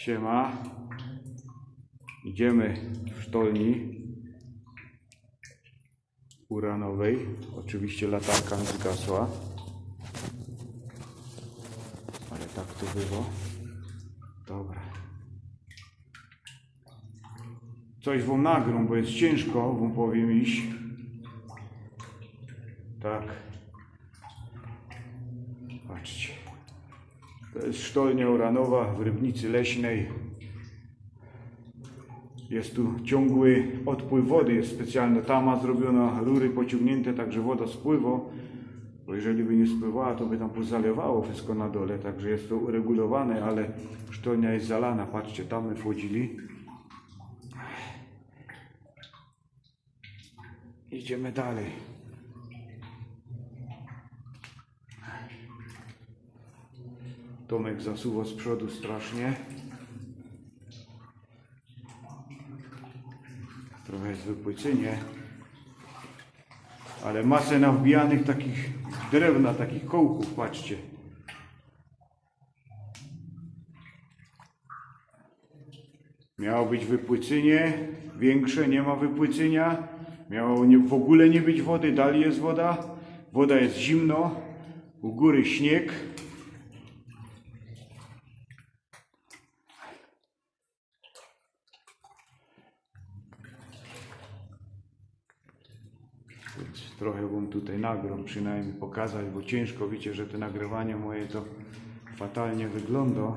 Siema. Idziemy w sztolni uranowej. Oczywiście latarka mi zgasła. Ale tak to było. Dobra. Coś wam nagrą, bo jest ciężko, wam powiem iść. Tak. Patrzcie. To jest uranowa w Rybnicy Leśnej. Jest tu ciągły odpływ wody, jest specjalna tama zrobiona, rury pociągnięte, także woda spływa. Bo jeżeli by nie spływała, to by tam pozalewało wszystko na dole, także jest to uregulowane, ale sztolnia jest zalana. Patrzcie, tam my wchodzili. Idziemy dalej. Tomek zasuwa z przodu strasznie. Trochę jest wypłycenie. Ale masę nawbijanych takich drewna, takich kołków, patrzcie. Miało być wypłycenie większe, nie ma wypłycenia. Miało nie, w ogóle nie być wody, dalej jest woda. Woda jest zimno, u góry śnieg. Więc trochę wam tutaj nagram, przynajmniej pokazać, bo ciężko wiecie, że to nagrywanie moje to fatalnie wygląda.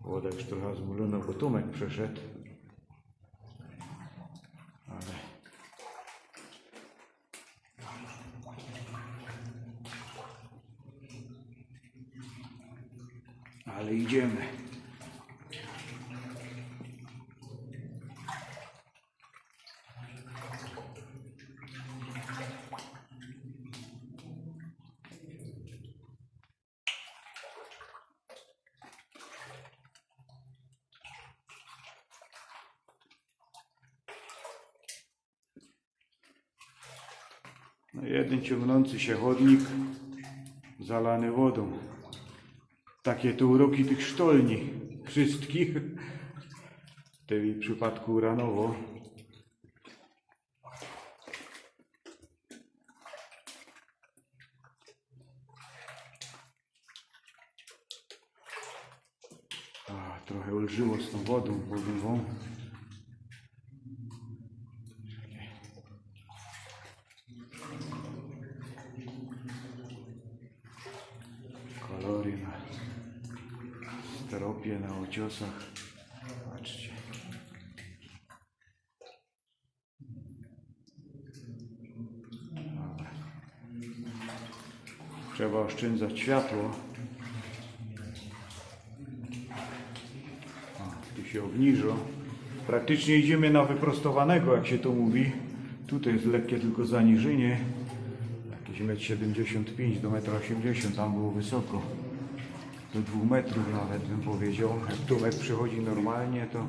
Woda już trochę zmulona, bo Tomek przeszedł. Ale... Ale idziemy. No jeden ciągnący się chodnik zalany wodą. Takie to uroki tych sztolni wszystkich. W tym przypadku Uranowo. A, trochę olżyło z tą wodą, powiem wam. Kolory na na ociosach. Patrzcie. Dobra. Trzeba oszczędzać światło. O, tu się obniżo. Praktycznie idziemy na wyprostowanego, jak się to mówi. Tutaj jest lekkie tylko zaniżenie. Jakieś 1,75 m do 1,80 m, tam było wysoko. Do 2 metrów nawet bym powiedział. Jak przychodzi normalnie, to...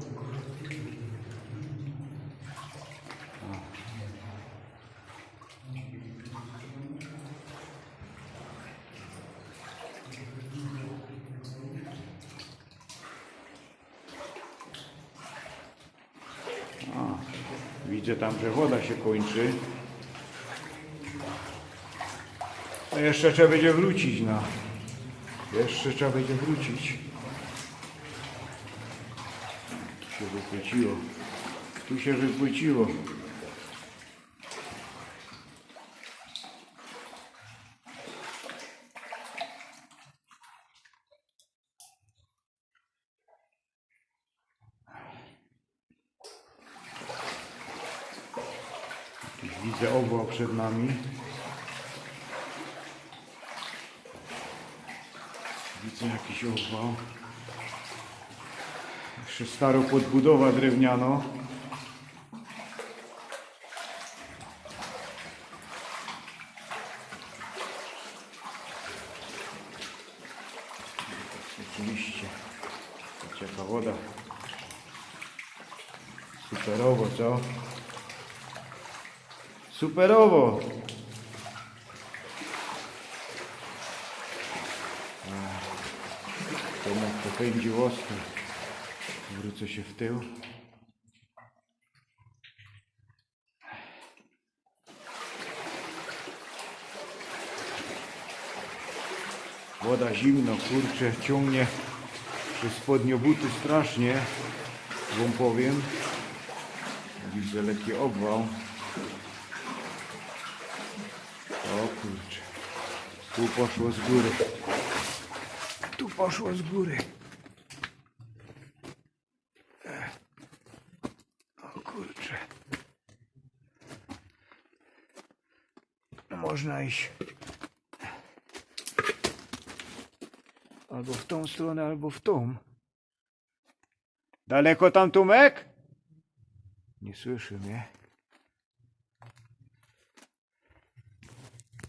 A, widzę tam, że woda się kończy. No jeszcze trzeba będzie wrócić na... Jeszcze trzeba będzie wrócić. Tu się wypłyciło. Tu się. Jakiś Widzę obłok przed nami. Widzę jakiś obwał. Jeszcze staro podbudowa drewniano. Oczywiście. Cieka woda. Superowo, co? Superowo! Napędził ostro. Wrócę się w tył. Woda zimno, kurczę, ciągnie przez spodnio buty strasznie, wam powiem. Widzę lekki obwał. O kurczę. Tu poszło z góry. Tu poszło z góry. Ech. O kurczę. No można iść albo w tą stronę, albo w tą. Daleko tam Tomek? Nie słyszy mnie.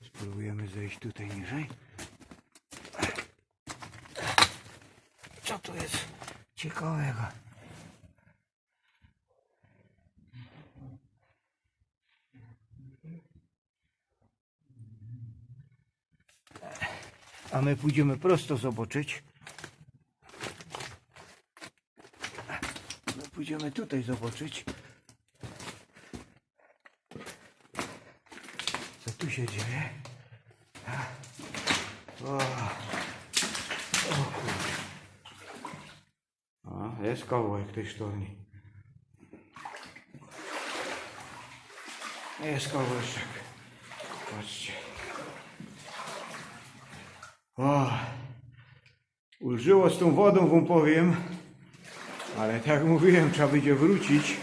Spróbujemy zejść tutaj niżej. Co tu jest ciekawego? A my pójdziemy prosto zobaczyć. My pójdziemy tutaj zobaczyć. Co tu się dzieje? O, o. A, jest kawałek tej sztorni. Jest kawałeczek. Patrzcie. O, ulżyło z tą wodą, wam powiem. Ale tak jak mówiłem, trzeba będzie wrócić.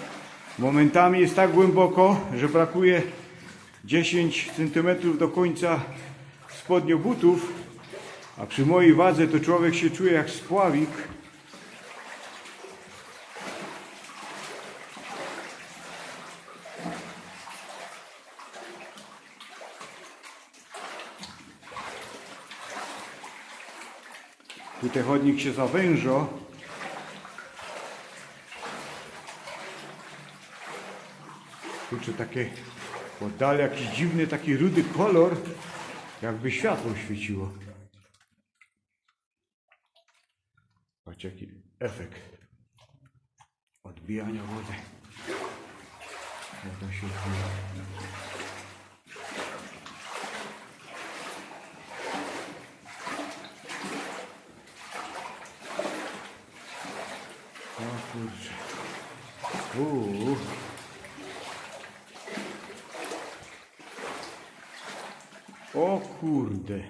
Momentami jest tak głęboko, że brakuje 10 cm do końca spodnio butów. A przy mojej wadze to człowiek się czuje jak spławik. Tutaj chodnik się zawęża. Kurczę, takie oddali jakiś dziwny, taki rudy kolor, jakby światło świeciło. Patrz jaki efekt odbijania wody. Woda się odbija. O kurczę. Uuu. O kurde.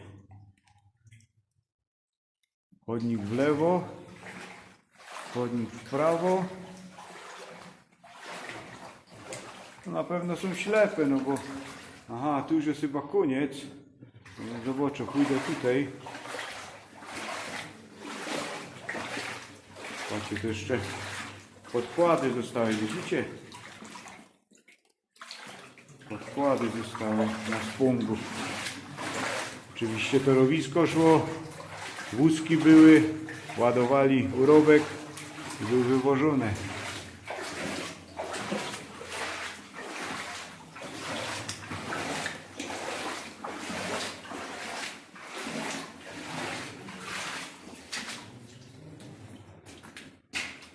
Chodnik w lewo. Chodnik w prawo. Na pewno są ślepe, no bo... Aha, tu już jest chyba koniec. No Zobaczę, pójdę tutaj. Patrzcie, to jeszcze podkłady zostały, widzicie? Podkłady zostały na spągu. Oczywiście torowisko szło, wózki były, ładowali urobek i był wywożony.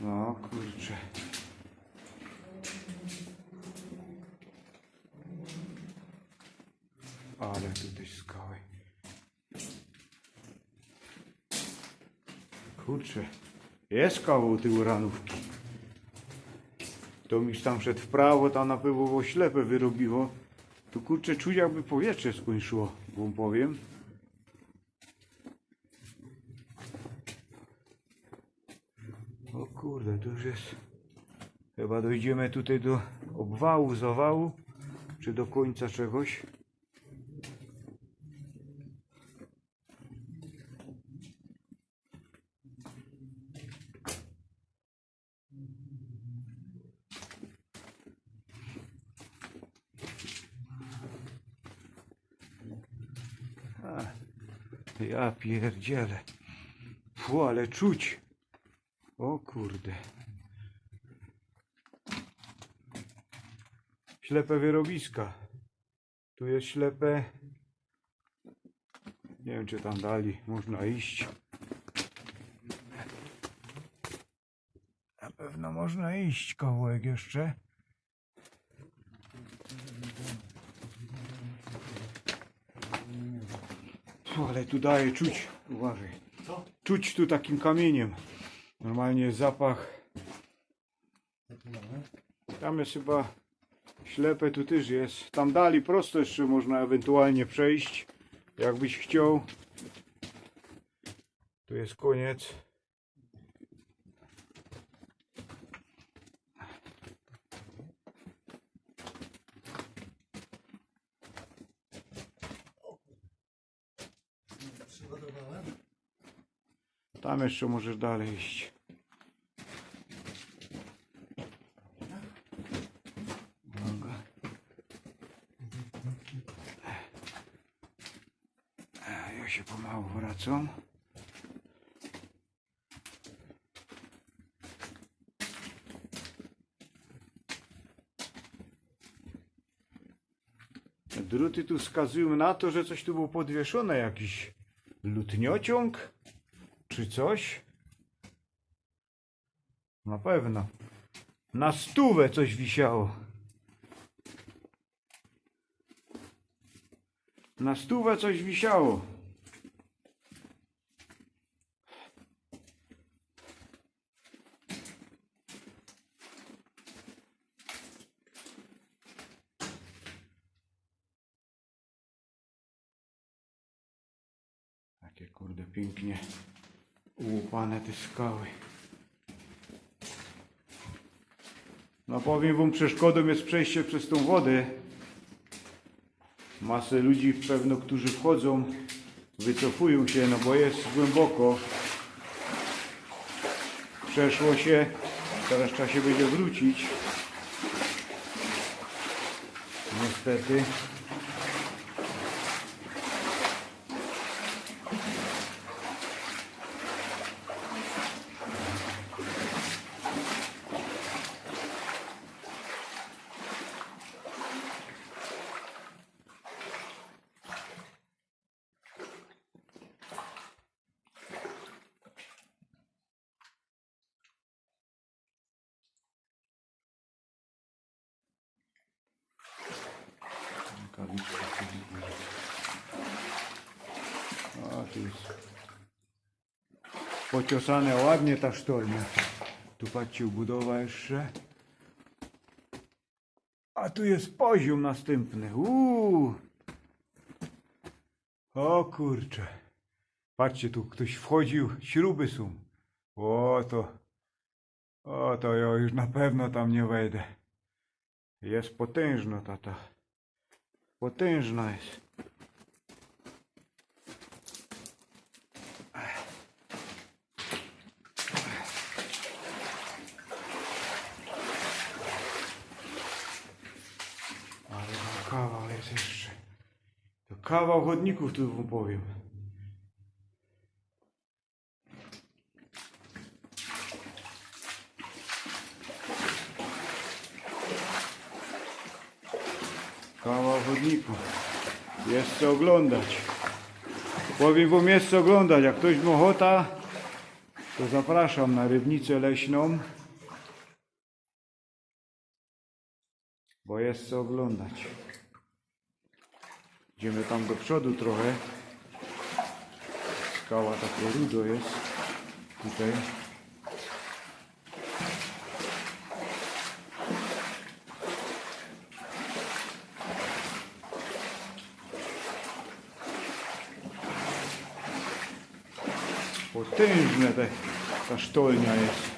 No kurczę. Ale tutaj skały. Kurczę. Jest kawał tej uranówki. To mi tam szedł w prawo, tam na pewno było ślepe wyrobiło. Tu kurczę czuć jakby powietrze skończyło, wam powiem. O kurde, to już jest. Chyba dojdziemy tutaj do obwału, zawału, czy do końca czegoś. A, ja pierdzielę. Fu, ale czuć. O kurde. Ślepe wyrobiska. Tu jest ślepe. Nie wiem, czy tam dalej można iść. Pewno można iść kawałek jeszcze. Ale tu daje czuć, uważaj. Co? Czuć tu takim kamieniem. Normalnie zapach. Tam jest chyba ślepe, tu też jest. Tam dali prosto jeszcze można ewentualnie przejść, jakbyś chciał. Tu jest koniec. Przygotowałem. Tam jeszcze możesz dalej iść. E. Druty tu wskazują na to, że coś tu było podwieszone, jakiś lutniociąg czy coś. Na pewno. Na stówę coś wisiało. Na stówę coś wisiało. Takie kurde pięknie ułupane te skały. No powiem wam, przeszkodą jest przejście przez tą wodę. Masę ludzi pewno, którzy wchodzą, wycofują się, no bo jest głęboko. Przeszło się, teraz trzeba się będzie wrócić. Niestety. Rękawiczka. A tu jest pociosane ładnie ta sztolnia. Tu patrzcie, budowa jeszcze. A tu jest poziom następny. Uuu. O kurcze. Patrzcie, tu ktoś wchodził, śruby są. O to. O to ja już na pewno tam nie wejdę. Jest potężna tata. Potężna jest. Ale tam kawał jest jeszcze. To kawał chodników tu Jest co oglądać. Powiem wam jest co oglądać. Jak ktoś ma ochota, to zapraszam na rybnicę leśną. Bo jest co oglądać. Idziemy tam do przodu trochę. Skała takie rudo jest. Tutaj. Potężne te, ta sztolnia jest.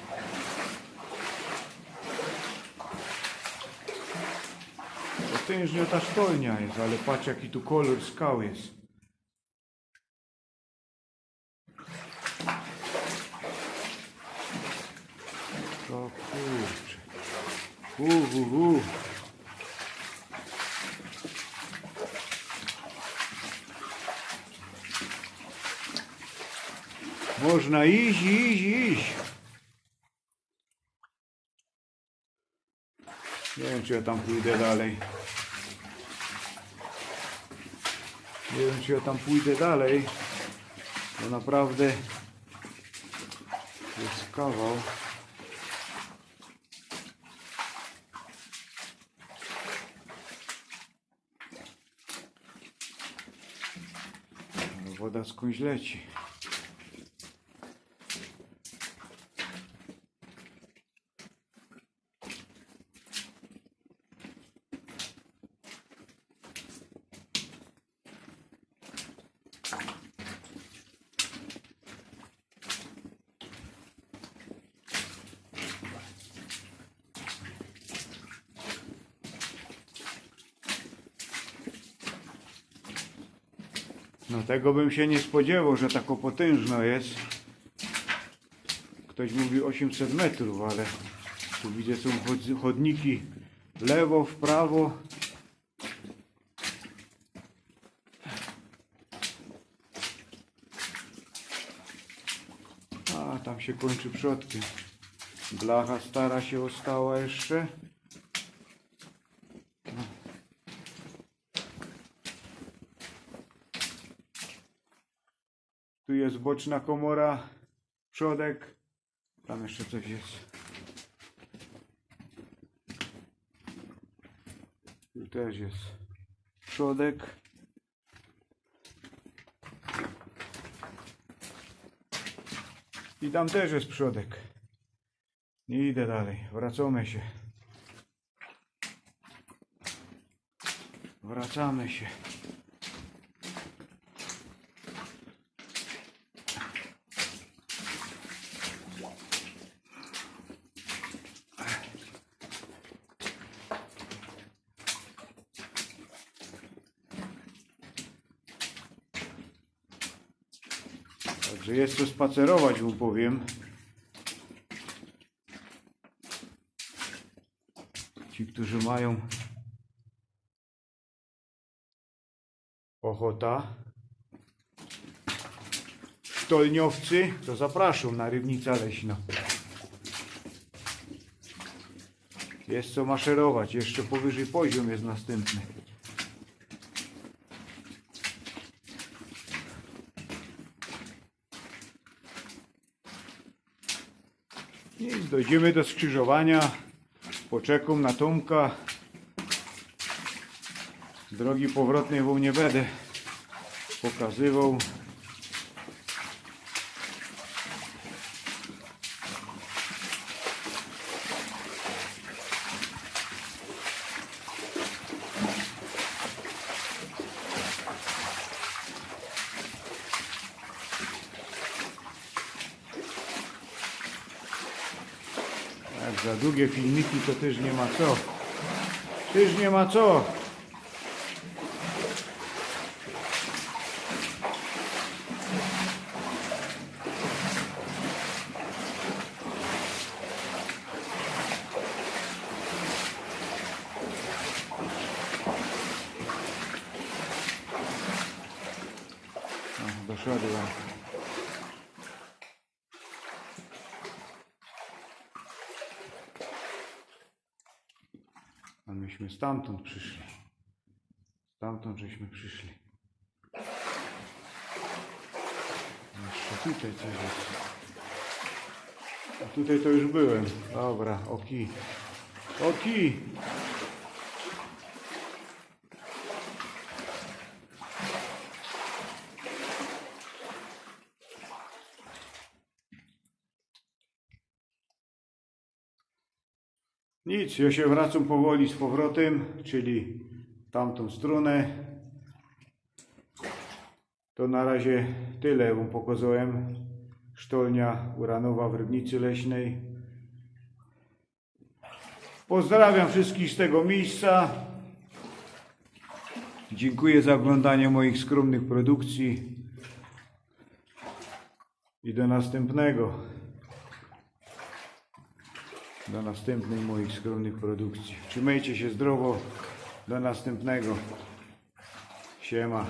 Potężnie ta sztolnia jest, ale patrz jaki tu kolor skał jest. O kurczę. Uh. Można iść, iść, iść. Nie wiem, czy ja tam pójdę dalej. Nie wiem, czy ja tam pójdę dalej. To naprawdę jest kawał. woda skądś leci. No tego bym się nie spodziewał, że tako potężno jest. Ktoś mówi 800 metrów, ale tu widzę są chod- chodniki lewo, w prawo. A, tam się kończy przodkiem. Blacha stara się ostała jeszcze. Tu jest boczna komora, przodek. Tam jeszcze coś jest. Tu też jest przodek. I tam też jest przodek. Nie idę dalej. Wracamy się. Wracamy się. Także jest co spacerować, mu powiem. Ci, którzy mają ochota, sztolniowcy, to zapraszam na Rybnica Leśna. Jest co maszerować, jeszcze powyżej poziom jest następny. I dojdziemy do skrzyżowania. Poczekam na Tomka. Drogi powrotnej wam nie będę pokazywał. Za długie filmiki to też nie ma co. Też nie ma co. O, doszedłem. A myśmy stamtąd przyszli. Stamtąd żeśmy przyszli. Jeszcze tutaj coś jest. A tutaj to już byłem. Dobra, oki. Oki! Nic, ja się wracam powoli z powrotem, czyli tamtą stronę. To na razie tyle wam pokazałem. Sztolnia uranowa w Rybnicy Leśnej. Pozdrawiam wszystkich z tego miejsca. Dziękuję za oglądanie moich skromnych produkcji. I do następnego. Do następnej moich skromnych produkcji. Trzymajcie się zdrowo. Do następnego. Siema.